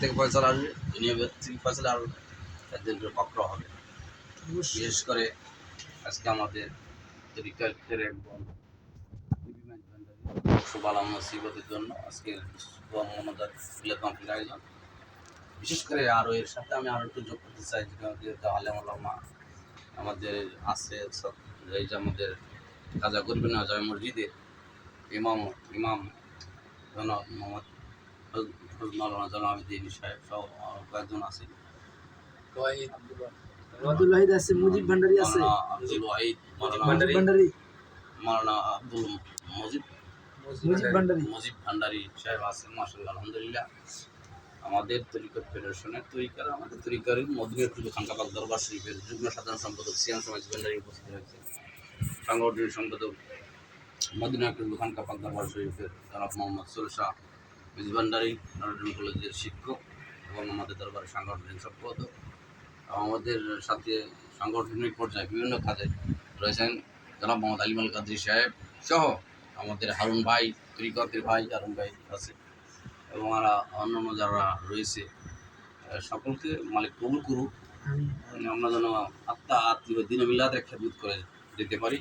থেকে পয়সা আসবে দুনিয়া থেকে পয়সা আসবে তাদের পক্র হবে। বিশেষ করে আজকে আমাদের তরিকার একজন সুবালাম জন্য আজকে মিলাদ মাহফিল আয়োজন। বিশেষ করে আরও এর সাথে আমি আরও একটু যোগ করতে চাই যে তাহলে মা আমাদের আছে সব এই যে আমাদের কাজা করবেন জয় মসজিদের ইমাম ইমাম মোহাম্মদ মৌলানা আবিদিন সাহেব সহ কয়েকজন আছে। আব্দুল ওয়াহিদ আছে মুজিব ভান্ডারি আছে। আব্দুল ওয়াহিদ মৌলানা ভান্ডারি। মৌলানা আব্দুল মজিদ মুজিব ভান্ডারি। মুজিব ভান্ডারি। সাহেব আছেন মাসাল্লাহ আলহামদুলিল্লাহ। আমাদের তরিকত ফেডারেশনের তরিকার আমাদের তরিকার মদিনাতুল খানকাবাগ দরবার শরীফের যুগ্ম সাধারণ সম্পাদক সিয়াম সমাজ ভান্ডারি উপস্থিত হয়েছে। সাংগঠনিক সম্পাদক মদিনাতুল খানকাবাগ দরবার শরীফের জনাব মোহাম্মদ সুলশাহ মিজ ভান্ডারি নরডন কলেজের শিক্ষক এবং আমাদের দরবারের সাংগঠনিক সম্পাদক। এবং আমাদের সাথে সাংগঠনিক পর্যায়ে বিভিন্ন কাজে রয়েছেন জনাব মোহাম্মদ আলিমাল কাদরি সাহেব সহ আমাদের হারুন ভাই তরিকতের ভাই হারুন ভাই আছে এবং আর অন্যান্য যারা রয়েছে সকলকে মালিক কবুল করুক। আমরা যেন আত্মা আত্মীয় দিনে মিলাদের খেদমত করে দিতে পারি।